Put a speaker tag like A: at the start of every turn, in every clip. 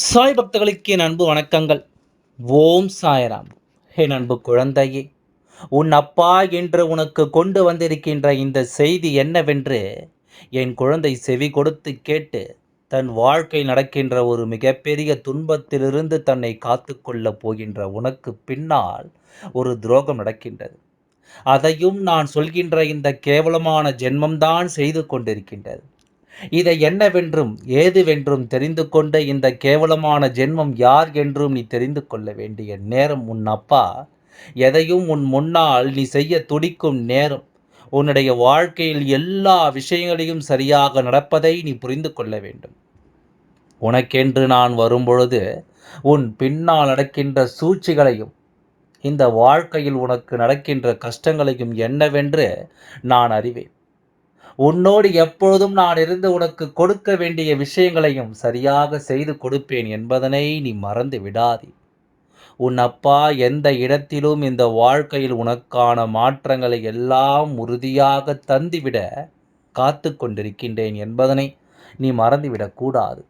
A: சாய் பக்தர்களுக்கு என் அன்பு வணக்கங்கள். ஓம் சாய்ராம். என் அன்பு குழந்தையே உன் அப்பா என்று உனக்கு கொண்டு வந்திருக்கின்ற இந்த செய்தி என்னவென்று என் குழந்தை செவி கொடுத்து கேட்டு தன் வாழ்க்கை நடக்கின்ற ஒரு மிகப்பெரிய துன்பத்திலிருந்து தன்னை காத்து கொள்ளப் போகின்ற உனக்கு பின்னால் ஒரு துரோகம் நடக்கின்றது. அதையும் நான் சொல்கின்ற இந்த கேவலமான ஜென்மம்தான் செய்து கொண்டிருக்கின்றது. இதை என்னவென்றும் ஏதுவென்றும் தெரிந்து கொண்ட இந்த கேவலமான ஜென்மம் யார் என்றும் நீ தெரிந்து கொள்ள வேண்டிய நேரம் உன் அப்பா. எதையும் உன் முன்னால் நீ செய்ய துடிக்கும் நேரம். உன்னுடைய வாழ்க்கையில் எல்லா விஷயங்களையும் சரியாக நடப்பதை நீ புரிந்து கொள்ள வேண்டும். உனக்கென்று நான் வரும்பொழுது உன் பின்னால் நடக்கின்ற சூழ்ச்சிகளையும் இந்த வாழ்க்கையில் உனக்கு நடக்கின்ற கஷ்டங்களையும் என்னவென்று நான் அறிவேன். உன்னோடு எப்பொழுதும் நான் இருந்து உனக்கு கொடுக்க வேண்டிய விஷயங்களையும் சரியாக செய்து கொடுப்பேன் என்பதனை நீ மறந்து விடாதே. உன் அப்பா எந்த இடத்திலும் இந்த வாழ்க்கையில் உனக்கான மாற்றங்களை எல்லாம் உறுதியாக தந்துவிட காத்து கொண்டிருக்கின்றேன் என்பதனை நீ மறந்துவிடக்கூடாது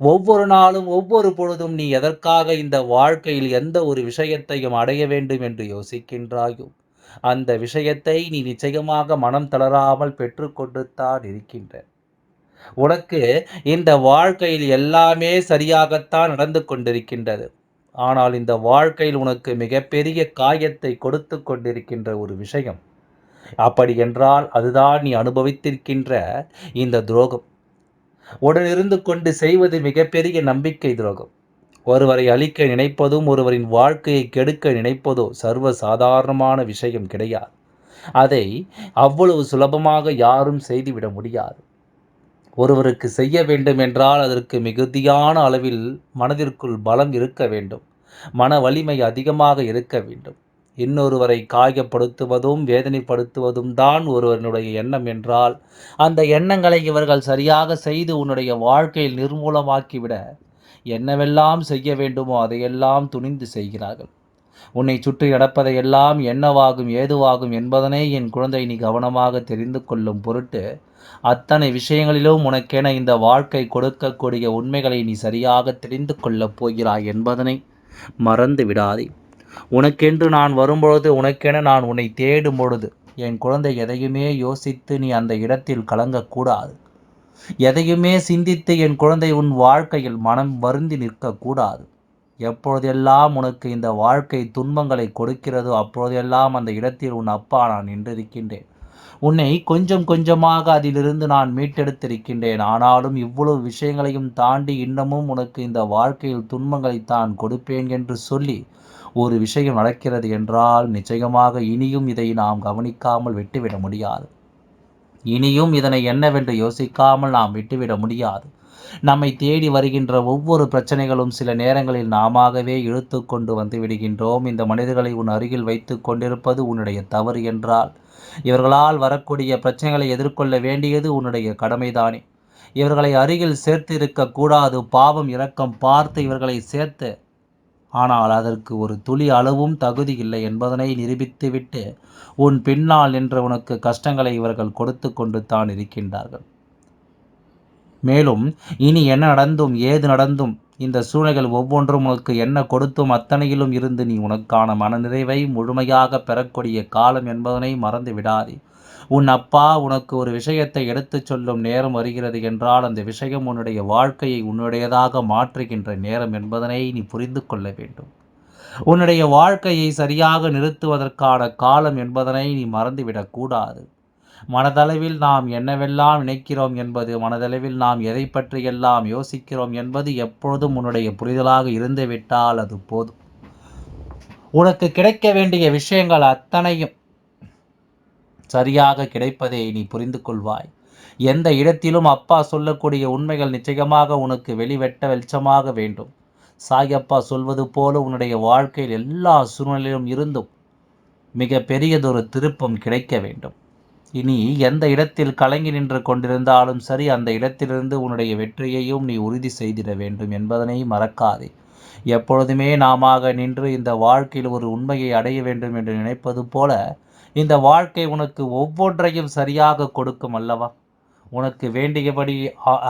A: ஒவ்வொரு நாளும் ஒவ்வொரு பொழுதும் நீ எதற்காக இந்த வாழ்க்கையில் எந்த ஒரு விஷயத்தையும் அடைய வேண்டும் என்று யோசிக்கின்றாயோ? அந்த விஷயத்தை நீ நிச்சயமாக மனம் தளராமல் பெற்றுக்கொண்டுத்தான் இருக்கின்ற. உனக்கு இந்த வாழ்க்கையில் எல்லாமே சரியாகத்தான் நடந்து கொண்டிருக்கின்றது. ஆனால் இந்த வாழ்க்கையில் உனக்கு மிகப்பெரிய காயத்தை கொடுத்து கொண்டிருக்கின்ற ஒரு விஷயம். அப்படி என்றால் அதுதான் நீ அனுபவித்திருக்கின்ற இந்த துரோகம். உடனிருந்து கொண்டு செய்வது மிகப்பெரிய நம்பிக்கை துரோகம். ஒருவரை அழிக்க நினைப்பதும் ஒருவரின் வாழ்க்கையை கெடுக்க நினைப்பதோ சர்வ சாதாரணமான விஷயம் கிடையாது. அதை அவ்வளவு சுலபமாக யாரும் செய்துவிட முடியாது. ஒருவருக்கு செய்ய வேண்டும் என்றால் அதற்கு மிகுதியான அளவில் மனதிற்குள் பலம் இருக்க வேண்டும். மன வலிமை அதிகமாக இருக்க வேண்டும். இன்னொருவரை காயப்படுத்துவதும் வேதனைப்படுத்துவதும் தான் ஒருவனுடைய எண்ணம் என்றால் அந்த எண்ணங்களை இவர்கள் சரியாக செய்து உன்னுடைய வாழ்க்கையில் நிர்மூலமாக்கிவிட என்னவெல்லாம் செய்ய வேண்டுமோ அதையெல்லாம் துணிந்து செய்கிறார்கள். உன்னை சுற்றி நடப்பதையெல்லாம் என்னவாகும் ஏதுவாகும் என்பதனை என் குழந்தை நீ கவனமாக தெரிந்து கொள்ளும் பொருட்டு அத்தனை விஷயங்களிலும் உனக்கென இந்த வாழ்க்கை கொடுக்கக்கூடிய உண்மைகளை நீ சரியாக தெரிந்து கொள்ளப் போகிறாய் என்பதனை மறந்து விடாதே. உனக்கென்று நான் வரும்பொழுது உனக்கென நான் உன்னை தேடும் பொழுது என் குழந்தை எதையுமே யோசித்து நீ அந்த இடத்தில் கலங்கக்கூடாது. எதையுமே சிந்தித்து என் குழந்தை உன் வாழ்க்கையில் மனம் வருந்தி நிற்கக்கூடாது. எப்பொழுதெல்லாம் உனக்கு இந்த வாழ்க்கை துன்பங்களை கொடுக்கிறதோ அப்பொழுதெல்லாம் அந்த இடத்தில் உன் அப்பா நான் நின்றிருக்கின்றேன். உன்னை கொஞ்சம் கொஞ்சமாக அதிலிருந்து நான் மீட்டெடுத்திருக்கின்றேன். ஆனாலும் இவ்வளவு விஷயங்களையும் தாண்டி இன்னமும் உனக்கு இந்த வாழ்க்கையில் துன்பங்களை தான் கொடுப்பேன் என்று சொல்லி ஒரு விஷயம் நடக்கிறது என்றால் நிச்சயமாக இனியும் இதை நாம் கவனிக்காமல் விட்டுவிட முடியாது. இனியும் இதனை என்னவென்று யோசிக்காமல் நாம் விட்டுவிட முடியாது. நம்மை தேடி வருகின்ற ஒவ்வொரு பிரச்சனைகளும் சில நேரங்களில் நாமவே இழுத்து கொண்டு வந்து விடுகின்றோம். இந்த மனிதர்களை உன் அருகில் வைத்து கொண்டிருப்பது உன்னுடைய தவறு என்றால் இவர்களால் வரக்கூடிய பிரச்சனைகளை எதிர்கொள்ள வேண்டியது உன்னுடைய கடமைதானே. இவர்களை அருகில் சேர்த்து இருக்கக்கூடாது பாவம் இரக்கம் பார்த்து இவர்களை சேர்த்து ஆனால் அதற்கு ஒரு துளி அளவும் தகுதி இல்லை என்பதனை நிரூபித்துவிட்டு உன் பின்னால் நின்ற உனக்கு கஷ்டங்களை இவர்கள் கொடுத்து கொண்டு தான் இருக்கின்றார்கள். மேலும் இனி என்ன நடந்தும் ஏது நடந்தும் இந்த சூழ்நிலைகள் ஒவ்வொன்றும் உனக்கு என்ன கொடுத்தும் அத்தனையிலும் இருந்து நீ உனக்கான மனநிறைவை முழுமையாக பெறக்கூடிய காலம் என்பதனை மறந்து விடாதே உன் அப்பா உனக்கு ஒரு விஷயத்தை எடுத்துச் சொல்லும் நேரம் வருகிறது என்றால் அந்த விஷயம் உன்னுடைய வாழ்க்கையை உன்னுடையதாக மாற்றுகின்ற நேரம் என்பதனை நீ புரிந்து கொள்ள வேண்டும். உன்னுடைய வாழ்க்கையை சரியாக நிறுத்துவதற்கான காலம் என்பதனை நீ மறந்துவிடக்கூடாது மனதளவில் நாம் என்னவெல்லாம் நினைக்கிறோம் என்பது மனதளவில் நாம் எதை பற்றியெல்லாம் யோசிக்கிறோம் என்பது எப்பொழுதும் உன்னுடைய புரிதலாக இருந்துவிட்டால் அது போதும். உனக்கு கிடைக்க வேண்டிய விஷயங்கள் அத்தனையும் சரியாக கிடைப்பதை நீ புரிந்து கொள்வாய் எந்த இடத்திலும் அப்பா சொல்லக்கூடிய உண்மைகள் நிச்சயமாக உனக்கு வெளிவெட்ட வெளிச்சமாக வேண்டும். சாயப்பா சொல்வது போல உன்னுடைய வாழ்க்கையில் எல்லா சூழ்நிலையிலும் இருந்தும் மிக பெரியதொரு திருப்பம் கிடைக்க வேண்டும். இனி எந்த இடத்தில் கலங்கி நின்று கொண்டிருந்தாலும் சரி அந்த இடத்திலிருந்து உன்னுடைய வெற்றியையும் நீ உறுதி செய்திட வேண்டும் என்பதனை மறக்காதே. எப்பொழுதுமே நாம நின்று இந்த வாழ்க்கையில் ஒரு உண்மையை அடைய வேண்டும் என்று நினைப்பது போல இந்த வாழ்க்கை உனக்கு ஒவ்வொன்றையும் சரியாக கொடுக்கும் அல்லவா? உனக்கு வேண்டியபடி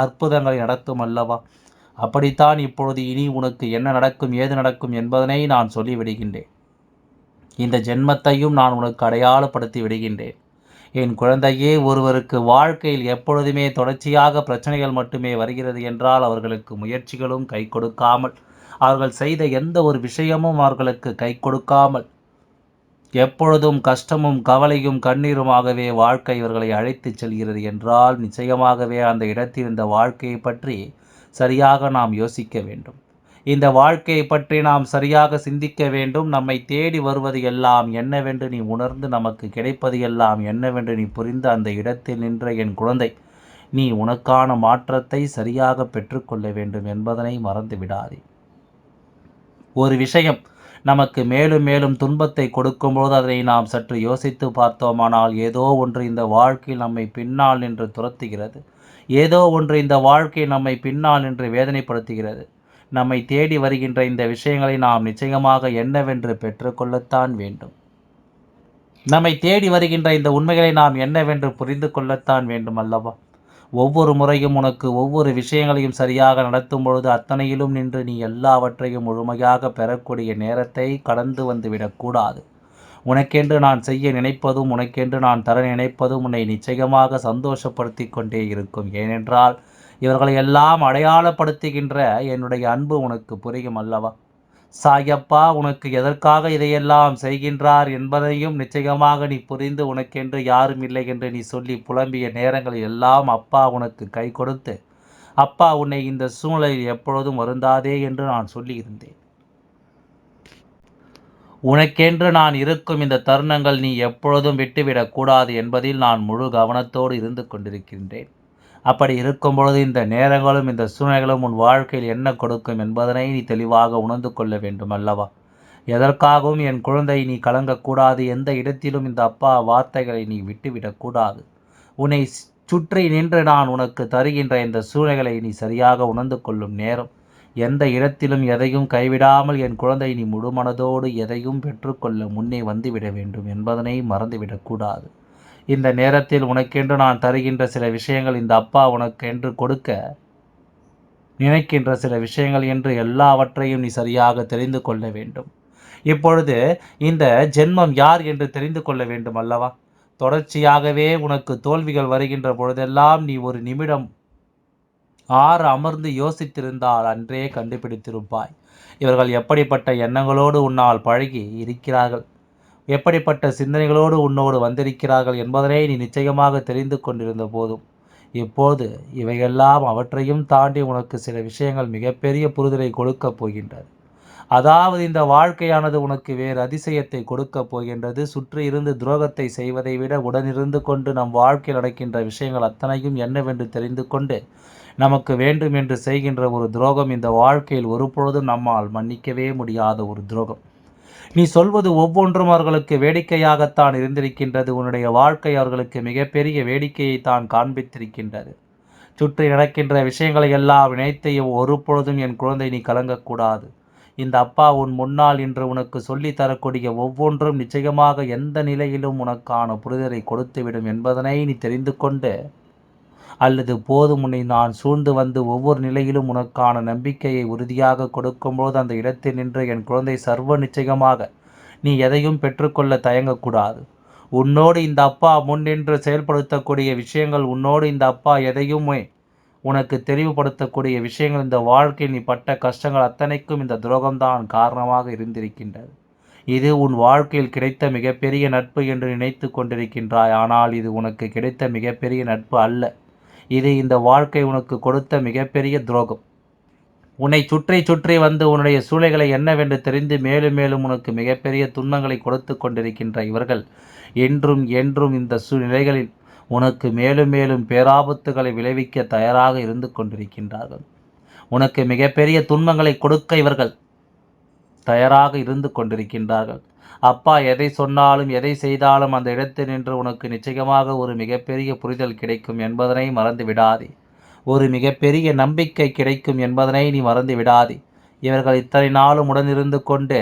A: அற்புதங்களை நடத்தும் அல்லவா? அப்படித்தான் இப்பொழுது இனி உனக்கு என்ன நடக்கும் ஏது நடக்கும் என்பதனை நான் சொல்லிவிடுகின்றேன். இந்த ஜென்மத்தையும் நான் உனக்கு அடையாளப்படுத்தி விடுகின்றேன். என் குழந்தையே ஒருவருக்கு வாழ்க்கையில் எப்பொழுதுமே தொடர்ச்சியாக பிரச்சனைகள் மட்டுமே வருகிறது என்றால் அவர்களுக்கு முயற்சிகளும் கை கொடுக்காமல் அவர்கள் செய்த எந்த ஒரு விஷயமும் அவர்களுக்கு கை கொடுக்காமல் எப்பொழுதும் கஷ்டமும் கவலையும் கண்ணீருமாகவே வாழ்க்கை இவர்களை அழைத்துச் செல்கிறது என்றால் நிச்சயமாகவே அந்த இடத்தில் இந்த வாழ்க்கையை பற்றி சரியாக நாம் யோசிக்க வேண்டும். இந்த வாழ்க்கையை பற்றி நாம் சரியாக சிந்திக்க வேண்டும். நம்மை தேடி வருவது எல்லாம் என்னவென்று நீ உணர்ந்து நமக்கு கிடைப்பது எல்லாம் என்னவென்று நீ புரிந்து அந்த இடத்தில் நின்ற என் குழந்தை நீ உனக்கான மாற்றத்தை சரியாக பெற்றுக்கொள்ள வேண்டும் என்பதனை மறந்து விடாதே. ஒரு விஷயம் நமக்கு மேலும் மேலும் துன்பத்தை கொடுக்கும்போது அதனை நாம் சற்று யோசித்து பார்த்தோமானால் ஏதோ ஒன்று இந்த வாழ்க்கையில் நம்மை பின்னால் நின்று துரத்துகிறது. ஏதோ ஒன்று இந்த வாழ்க்கை நம்மை பின்னால் நின்று வேதனைப்படுத்துகிறது. நம்மை தேடி வருகின்ற இந்த விஷயங்களை நாம் நிச்சயமாக என்னவென்று பெற்றுக்கொள்ளத்தான் வேண்டும். நம்மை தேடி வருகின்ற இந்த உண்மைகளை நாம் என்னவென்று புரிந்து கொள்ளத்தான் வேண்டும் அல்லவா? ஒவ்வொரு முறையும் உனக்கு ஒவ்வொரு விஷயங்களையும் சரியாக நடத்தும் பொழுது அத்தனையிலும் நின்று நீ எல்லாவற்றையும் முழுமையாக பெறக்கூடிய நேரத்தை கடந்து வந்துவிடக்கூடாது உனக்கென்று நான் செய்ய நினைப்பதும் உனக்கென்று நான் தர நினைப்பதும் உன்னை நிச்சயமாக சந்தோஷப்படுத்தி கொண்டே இருக்கும். ஏனென்றால் இவர்களை எல்லாம் அடையாளப்படுத்துகின்ற என்னுடைய அன்பு உனக்கு புரியும் அல்லவா? சாயப்பா உனக்கு எதற்காக இதையெல்லாம் செய்கின்றார் என்பதையும் நிச்சயமாக நீ புரிந்து உனக்கென்று யாரும் இல்லை என்று நீ சொல்லி புலம்பிய நேரங்களில் எல்லாம் அப்பா உனக்கு கை கொடுத்து அப்பா உன்னை இந்த சூழ்நிலையில் எப்பொழுதும் வருந்தாதே என்று நான் சொல்லியிருந்தேன். உனக்கென்று நான் இருக்கும் இந்த தருணங்கள் நீ எப்பொழுதும் விட்டுவிடக்கூடாது என்பதில் நான் முழு கவனத்தோடு இருந்து கொண்டிருக்கின்றேன். அப்படி இருக்கும் பொழுது இந்த நேரங்களும் இந்த சூழ்நிலைகளும் உன் வாழ்க்கையில் என்ன கொடுக்கும் என்பதனை நீ தெளிவாக உணர்ந்து கொள்ள வேண்டும் அல்லவா எதற்காகவும் என் குழந்தை நீ கலங்கக்கூடாது. எந்த இடத்திலும் இந்த அப்பா வார்த்தைகளை நீ விட்டுவிடக்கூடாது. உன்னை சுற்றி நின்று நான் உனக்கு தருகின்ற இந்த சூழ்நிலைகளை நீ சரியாக உணர்ந்து கொள்ளும் நேரம். எந்த இடத்திலும் எதையும் கைவிடாமல் என் குழந்தை நீ முழுமனதோடு எதையும் பெற்றுக்கொள்ள முன்னே வந்துவிட வேண்டும் என்பதனை மறந்துவிடக்கூடாது. இந்த நேரத்தில் உனக்கென்று நான் தருகின்ற சில விஷயங்கள் இந்த அப்பா உனக்கென்று கொடுக்க நினைக்கின்ற சில விஷயங்கள் என்று எல்லாவற்றையும் நீ சரியாக தெரிந்து கொள்ள வேண்டும். இப்பொழுது இந்த ஜென்மம் யார் என்று தெரிந்து கொள்ள வேண்டும் அல்லவா? தொடர்ச்சியாகவே உனக்கு தோல்விகள் வருகின்ற பொழுதெல்லாம் நீ ஒரு நிமிடம் ஆறு அமர்ந்து யோசித்திருந்தால் அன்றே கண்டுபிடித்திருப்பாய். இவர்கள் எப்படிப்பட்ட எண்ணங்களோடு உன்னால் பழகி இருக்கிறார்கள்? எப்படிப்பட்ட சிந்தனைகளோடு உன்னோடு வந்திருக்கிறார்கள் என்பதனை நீ நிச்சயமாக தெரிந்து கொண்டிருந்த போதும். இப்போது இவையெல்லாம் அவற்றையும் தாண்டி உனக்கு சில விஷயங்கள் மிகப்பெரிய புரிதலை கொடுக்கப் போகின்றது அதாவது இந்த வாழ்க்கையானது உனக்கு வேறு அதிசயத்தை கொடுக்கப் போகின்றது. சுற்றி இருந்து துரோகத்தை செய்வதை விட உடனிருந்து கொண்டு நம் வாழ்க்கையில் நடக்கின்ற விஷயங்கள் அத்தனையும் என்னவென்று தெரிந்து கொண்டு நமக்கு வேண்டும் என்று செய்கின்ற ஒரு துரோகம் இந்த வாழ்க்கையில் ஒருபொழுதும் நம்மால் மன்னிக்கவே முடியாத ஒரு துரோகம். நீ சொல்வது ஒவ்வொன்றும் அவர்களுக்கு வேடிக்கையாகத்தான் இருந்திருக்கின்றது. உன்னுடைய வாழ்க்கை அவர்களுக்கு மிகப்பெரிய வேடிக்கையை தான் காண்பித்திருக்கின்றது. சுற்றி நடக்கின்ற விஷயங்களை எல்லாம் நினைத்தையும் ஒரு பொழுதும் என் குழந்தை நீ கலங்கக்கூடாது. இந்த அப்பா உன் முன்னால் இன்று உனக்கு சொல்லி தரக்கூடிய ஒவ்வொன்றும் நிச்சயமாக எந்த நிலையிலும் உனக்கான புரிதலை கொடுத்துவிடும் என்பதனை நீ தெரிந்து கொண்டு அல்லது போதும் உன்னை நான் சூழ்ந்து வந்து ஒவ்வொரு நிலையிலும் உனக்கான நம்பிக்கையை உறுதியாக கொடுக்கும்போது அந்த இடத்தில் நின்று என் குழந்தை சர்வ நிச்சயமாக நீ எதையும் பெற்றுக்கொள்ள தயங்கக்கூடாது. உன்னோடு இந்த அப்பா முன்னின்று செயல்படுத்தக்கூடிய விஷயங்கள் உன்னோடு இந்த அப்பா எதையுமே உனக்கு தெளிவுபடுத்தக்கூடிய விஷயங்கள் இந்த வாழ்க்கையில் நீ பட்ட கஷ்டங்கள் அத்தனைக்கும் இந்த துரோகம்தான் காரணமாக இருந்திருக்கின்றது. இது உன் வாழ்க்கையில் கிடைத்த மிகப்பெரிய நட்பு என்று நினைத்து கொண்டிருக்கின்றாய். ஆனால் இது உனக்கு கிடைத்த மிகப்பெரிய நட்பு அல்ல. இது இந்த வாழ்க்கை உனக்கு கொடுத்த மிகப்பெரிய துரோகம். உன்னை சுற்றி சுற்றி வந்து உன்னுடைய சூளைகளை என்னவென்று தெரிந்து மேலும் மேலும் உனக்கு மிகப்பெரிய துன்பங்களை கொடுத்து கொண்டிருக்கின்ற இவர்கள் என்றும் என்றும் இந்த சூழ்நிலைகளில் உனக்கு மேலும் மேலும் பேராபத்துகளை விளைவிக்க தயாராக இருந்து கொண்டிருக்கின்றார்கள். உனக்கு மிகப்பெரிய துன்பங்களை கொடுக்க இவர்கள் தயாராக இருந்து கொண்டிருக்கின்றார்கள். அப்பா எதை சொன்னாலும் எதை செய்தாலும் அந்த இடத்தில் நின்று உனக்கு நிச்சயமாக ஒரு மிகப்பெரிய புரிதல் கிடைக்கும் என்பதனை மறந்து விடாதே. ஒரு மிகப்பெரிய நம்பிக்கை கிடைக்கும் என்பதனை நீ மறந்து விடாதே. இவர்கள் இத்தனை நாளும் உடனிருந்து கொண்டு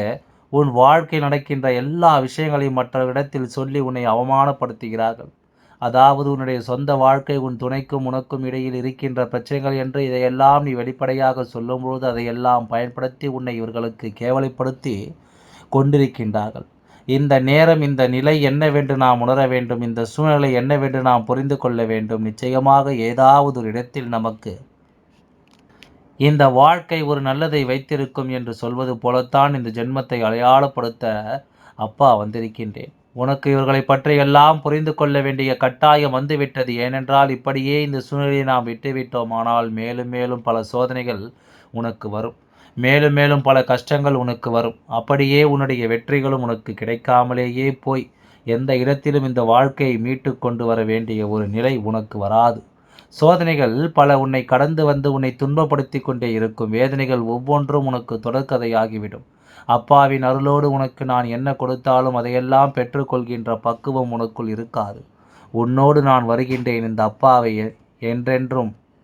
A: உன் வாழ்க்கை நடக்கின்ற எல்லா விஷயங்களையும் மற்ற இடத்தில் சொல்லி உன்னை அவமானப்படுத்துகிறார்கள். அதாவது உன்னுடைய சொந்த வாழ்க்கை உன் துணைக்கும் உனக்கும் இடையில் இருக்கின்ற பிரச்சனைகள் என்று இதையெல்லாம் நீ வெளிப்படையாக சொல்லும்பொழுது அதையெல்லாம் பயன்படுத்தி உன்னை இவர்களுக்கு கேவலைப்படுத்தி கொண்டிருக்கின்றார்கள். இந்த நேரம் இந்த நிலை என்னவென்று நாம் உணர வேண்டும். இந்த சூழ்நிலை என்னவென்று நாம் புரிந்து கொள்ள வேண்டும். நிச்சயமாக ஏதாவது ஒரு இடத்தில் நமக்கு இந்த வாழ்க்கை ஒரு நல்லதை வைத்திருக்கும் என்று சொல்வது போலத்தான் இந்த ஜென்மத்தை அடையாளப்படுத்த அப்பா வந்திருக்கின்றேன். உனக்கு இவர்களை பற்றியெல்லாம் புரிந்து கொள்ள வேண்டிய கட்டாயம் வந்துவிட்டது. ஏனென்றால் இப்படியே இந்த சூழ்நிலையை நாம் விட்டுவிட்டோம். ஆனால் மேலும் மேலும் பல சோதனைகள் உனக்கு வரும். மேலும் மேலும் பல கஷ்டங்கள் உனக்கு வரும். அப்படியே உன்னுடைய வெற்றிகளும் உனக்கு கிடைக்காமலேயே போய் எந்த இடத்திலும் இந்த வாழ்க்கையை மீட்டு கொண்டு வர வேண்டிய ஒரு நிலை உனக்கு வராது. சோதனைகள் பல உன்னை கடந்து வந்து உன்னை துன்பப்படுத்தி கொண்டே இருக்கும். வேதனைகள் ஒவ்வொன்றும் உனக்கு தொடர்கதையாகிவிடும். அப்பாவின் அருளோடு உனக்கு நான் என்ன கொடுத்தாலும் அதையெல்லாம் பெற்றுக்கொள்கின்ற பக்குவம் உனக்குள் இருக்காது. உன்னோடு நான் வருகின்றேன். இந்த அப்பாவை என்றென்றும்